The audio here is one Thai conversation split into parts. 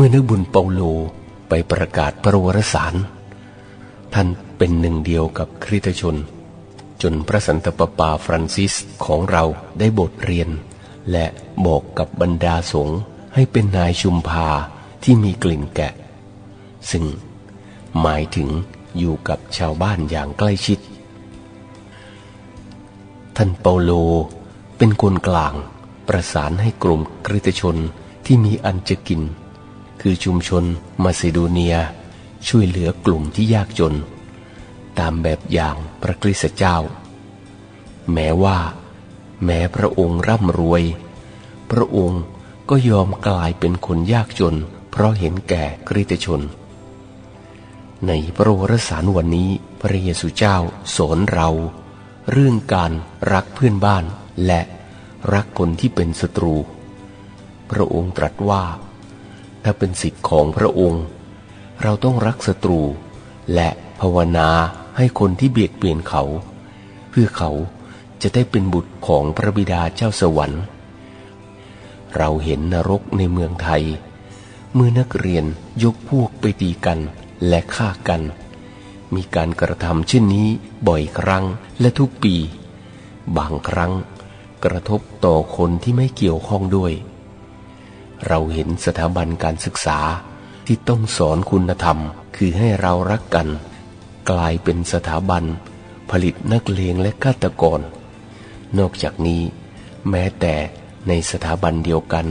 มื่อนักบุญเปาโลไปประกาศพระวรสาร ท่านเป็นหนึ่งเดียวกับคริสตชน จนพระสันตะปาปาฟรานซิสของเราได้บทเรียน และบอกกับบรรดาสงฆ์ให้เป็นนายชุมพาที่มีกลิ่นแกะ ซึ่งหมายถึงอยู่กับชาวบ้านอย่างใกล้ชิด ท่านเปาโลเป็นคนกลางประสานให้กลุ่มคริสตชนที่มีอันจะกิน คือชุมชนมาซิโดเนีย ช่วยเหลือกลุ่มที่ยากจน ตามแบบอย่างพระคริสตเจ้า แม้ว่า แม้พระองค์ร่ำรวย พระองค์ก็ยอมกลายเป็นคนยากจน เพราะเห็นแก่คริสตชน ในพระวรสารวันนี้พระเยซูเจ้าสอนเรา เรื่องการรักเพื่อนบ้านและรักคนที่เป็นศัตรู พระองค์ตรัสว่า ถ้าเป็นสิทธิ์ของพระองค์ เราต้องรักศัตรู และภาวนาให้คนที่เบียดเบียนเขา เพื่อเขาจะได้เป็นบุตรของพระบิดาเจ้าสวรรค์ เราเห็นนรกในเมืองไทย เมื่อนักเรียนยกพวกไปตีกันและฆ่ากัน มีการกระทำเช่นนี้บ่อยครั้งและทุกปี บางครั้งกระทบต่อคนที่ไม่เกี่ยวข้องด้วย เราเห็นสถาบันการศึกษาที่ต้องสอนคุณธรรม คือให้เรารักกัน กลายเป็นสถาบัน ผลิตนักเลงและฆาตกร นอกจากนี้ แม้แต่ในสถาบันเดียวกัน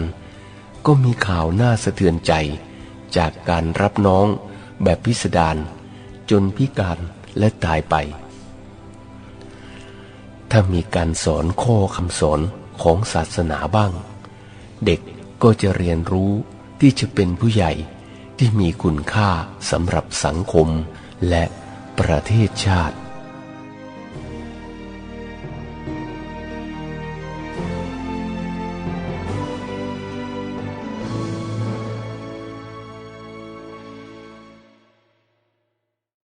ก็มีข่าวน่าสะเทือนใจ จากการรับน้องแบบพิสดารจนพิการและตายไป ถ้ามีการสอนข้อคำสอนของศาสนาบ้าง เด็ก ก็จะเรียนรู้ที่จะเป็นผู้ใหญ่ที่มีคุณค่าสำหรับสังคมและประเทศชาติ